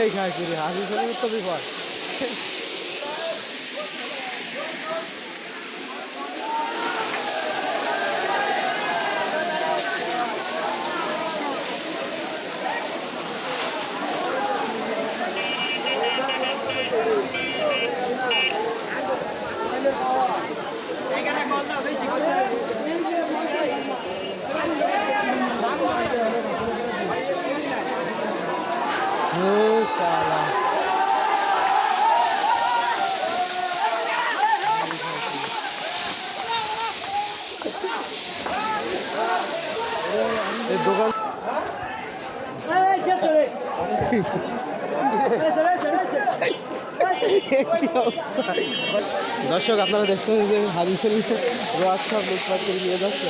এই খায় হাসি শরীরের তো বিপদ। ও এই দোকান দর্শক আপনারা দেখছেন যে হাজি শরীফে রোয়াজ সব লুটপাট করে নিয়ে যাচ্ছে।